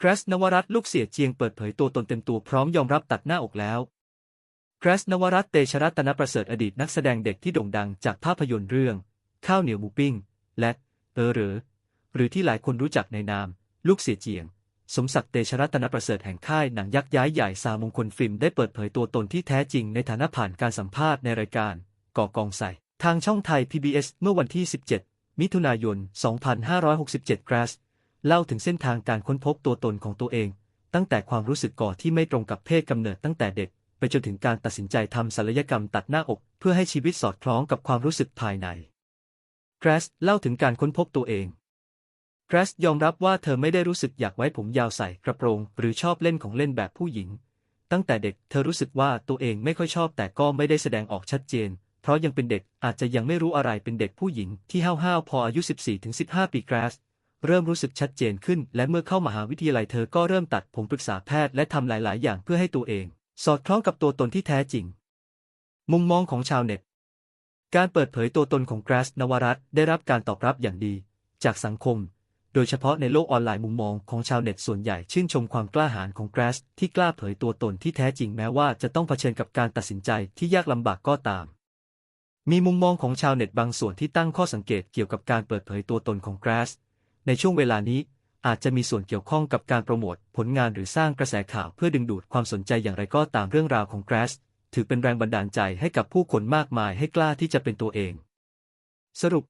แกรสนวรัตลูกเสียเจียงเปิดเผยตัวตนเต็มตัวพร้อมยอมรับตัดหน้าอกแล้วแกรสนวรัตเตชะรัตนประเสริฐอดีตนักแสดงเด็กที่โด่งดังจากภาพยนตร์เรื่อง ข้าวเหนียวหมูปิ้ง และเออหรือ หรือที่หลายคนรู้จักในนาม ลูกเสียเจียง สมศักดิ์เตชะรัตนประเสริฐแห่งค่ายหนังยักษ์ย้ายใหญ่สามงคลฟิล์มได้เปิดเผยตัวตนที่แท้จริงในฐานะผ่านการสัมภาษณ์ในรายการก่อกองใส่ทางช่องไทย PBS เมื่อวันที่ 17 มิถุนายน 2567กราส เล่าถึงเส้นทางการค้นพบตัวตนของตัวเอง ตั้งแต่ความรู้สึกก่อที่ไม่ตรงกับเพศกำเนิดตั้งแต่เด็ก ไปจนถึงการตัดสินใจทำศัลยกรรมตัดหน้าอก เพื่อให้ชีวิตสอดคล้องกับความรู้สึกภายในแกรสเล่าถึงการค้นพบตัวเองแกรสยอมรับว่าเธอไม่ได้รู้สึกอยากไว้ผมยาวใส่กระโปรง หรือชอบเล่นของเล่นแบบผู้หญิง ตั้งแต่เด็กเธอรู้สึกว่าตัวเองไม่ค่อยชอบแต่ก็ไม่ได้แสดงออกชัดเจน เพราะยังเป็นเด็กอาจจะยังไม่รู้อะไรเป็นเด็กผู้หญิงที่ห้าวๆพออายุ 14-15 ปีแกรส เริ่มรู้สึกชัดเจนขึ้น และเมื่อเข้ามหาวิทยาลัยเธอก็เริ่มตัดผมปรึกษาแพทย์และทำหลาย ๆ อย่างเพื่อให้ตัวเอง สอดคล้องกับตัวตนที่แท้จริง มุมมองของชาวเน็ต การเปิดเผยตัวตนของแกรสนวรัตได้รับการตอบรับอย่างดี จากสังคม โดยเฉพาะในโลกออนไลน์มุมมองของชาวเน็ตส่วนใหญ่ชื่นชมความกล้าหาญของแกรสที่กล้าเผยตัวตนที่แท้จริงแม้ว่าจะต้องเผชิญกับการตัดสินใจที่ยากลำบากก็ตามมีมุมมองของชาวเน็ตบางส่วนที่ตั้งข้อสังเกตเกี่ยวกับการเปิดเผยตัวตนของแกรส ในช่วงเวลานี้อาจจะมีส่วนเกี่ยวข้องกับการโปรโมทผลงานหรือสร้างกระแสข่าวเพื่อดึงดูดความสนใจอย่างไรก็ตามเรื่องราวของแกรสถือเป็นแรงบันดาลใจให้กับผู้คนมากมายให้กล้าที่จะเป็นตัวเอง สรุป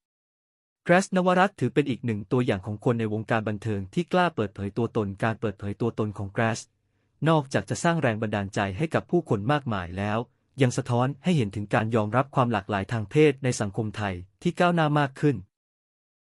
แกรสนวรัตถือเป็นอีกหนึ่งตัวอย่างของคนในวงการบันเทิงที่กล้าเปิดเผยตัวตนการเปิดเผยตัวตนของแกรสนอกจากจะสร้างแรงบันดาลใจให้กับผู้คนมากมายแล้ว ยังสะท้อนให้เห็นถึงการยอมรับความหลากหลายทางเพศในสังคมไทยที่ก้าวหน้ามากขึ้น